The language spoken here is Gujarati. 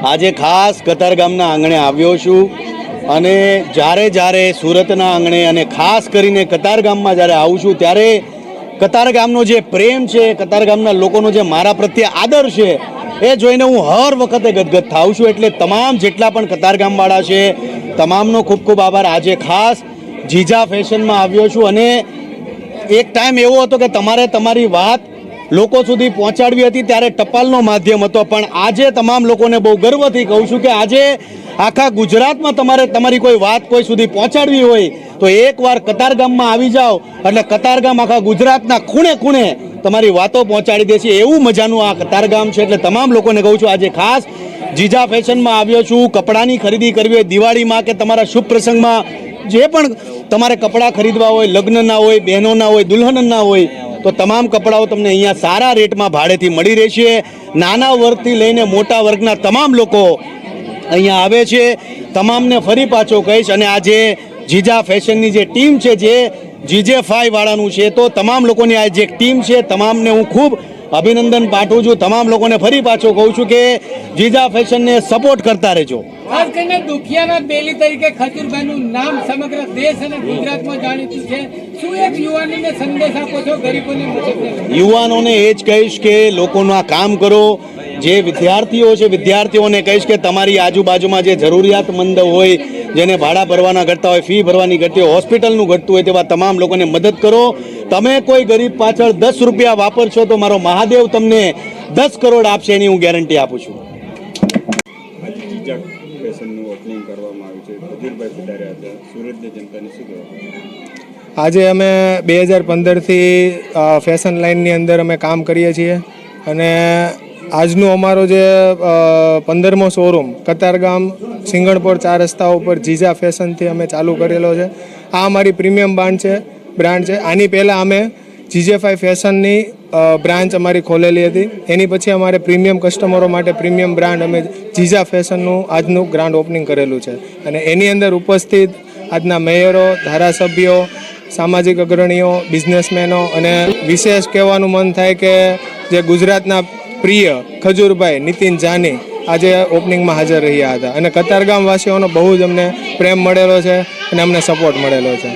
આજે ખાસ કતારગામના આંગણે આવ્યો છું અને જ્યારે જ્યારે સુરતના આંગણે અને ખાસ કરીને કતારગામમાં જ્યારે આવું છું, ત્યારે કતારગામનો જે પ્રેમ છે કતારગામના લોકોનો જે મારા પ્રત્યે આદર છે, એ જોઈને હું હર વખતે ગદગદ થાઉં છું. એટલે તમામ જેટલા પણ કતારગામવાળા છે, તમામનો ખૂબ ખૂબ આભાર. આજે ખાસ જીજા ફેશનમાં આવ્યો છું અને એક ટાઈમ એવો હતો કે તમારે તમારી વાત લોકો સુધી પહોંચાડવી હતી ત્યારે ટપાલનો માધ્યમ હતો. પણ આજે તમામ લોકોને બહુ ગર્વથી કહું છું કે આજે આખા ગુજરાતમાં તમારે તમારી કોઈ વાત કોઈ સુધી પહોંચાડવી હોય તો એકવાર કતારગામમાં આવી જાઓ એટલે કતારગામ આખા ગુજરાતના ખૂણે ખૂણે તમારી વાતો પહોંચાડી દેશે. એવું મજાનું આ કતારગામ છે એટલે તમામ લોકોને કહું છું આજે ખાસ જીજા ફેશનમાં આવ્યો છું. કપડાની ખરીદી કરવી હોય દિવાળીમાં કે તમારા શુભ પ્રસંગમાં, જે પણ તમારે કપડાં ખરીદવા હોય, લગ્નના હોય, બહેનોના હોય, દુલ્હનના હોય તો તમામ કપડાઓ તમને અહીંયા સારા રેટમાં ભાડેથી મળી રહેશે. નાના વર્ગથી લઈને મોટા વર્ગના તમામ લોકો અહીંયા આવે છે. તમામને ફરી પાછો કહીશ અને આ જે જીજા ફેશનની જે ટીમ છે, જે જીજે ફાઈવાળાનું છે, તો તમામ લોકોની આ જે ટીમ છે, તમામને હું ખૂબ અભિનંદન પાઠવું છું. તમામ લોકોને ફરી પાછો કહું છું કે જીજા ફેશનને સપોર્ટ કરતા રહેજો. ખાસ કરીને દુખિયાના બેલી તરીકે ખજૂરભાઈનું નામ સમગ્ર દેશ અને ગુજરાતમાં જાણીતું છે. શું એક યુવાનીને સંદેશ આપો છો? ગરીબોની યુવાનોને એ જ કહીશ કે લોકોનું આ કામ કરો. જે વિદ્યાર્થીઓ છે, વિદ્યાર્થીઓને કહીશ કે તમારી આજુબાજુમાં જે જરૂરિયાતમંદ હોય, જેને ભાડા ભરવાના ઘટતા હોય, ફી ભરવાની ઘટતી હોય, હોસ્પિટલનું ઘટતું હોય તેવા તમામ લોકોને મદદ કરો. તમે કોઈ ગરીબ પાછળ દસ રૂપિયા વાપરશો તો મારો મહાદેવ તમને દસ કરોડ આપશે એની હું ગેરંટી આપું છું. આજે અમે બે હજાર પંદરથી ફેશન લાઇનની અંદર અમે કામ કરીએ છીએ અને આજનો અમારો જે પંદરમો શોરૂમ કતારગામ સિંગણપોર ચાર રસ્તા ઉપર જીજા ફેશનથી અમે ચાલુ કરેલો છે. આ અમારી પ્રીમિયમ બ્રાન્ડ છે બ્રાન્ડ છે. આની પહેલાં અમે જીજે ફાઈ ફેશનની બ્રાન્ચ અમારી ખોલેલી હતી. એની પછી અમારે પ્રીમિયમ કસ્ટમરો માટે પ્રીમિયમ બ્રાન્ડ અમે જીજા ફેશનનું આજનું ગ્રાન્ડ ઓપનિંગ કરેલું છે. અને એની અંદર ઉપસ્થિત આજના મેયરો, ધારાસભ્યો, સામાજિક અગ્રણીઓ, બિઝનેસમેનો અને વિશેષ કહેવાનું મન થાય કે જે ગુજરાતના પ્રિય ખજૂરભાઈ નીતિન જાની આજે ઓપનિંગમાં હાજર રહ્યા હતા. અને કતારગામ વાસીઓનો બહુ જ અમને પ્રેમ મળેલો છે અને અમને સપોર્ટ મળેલો છે.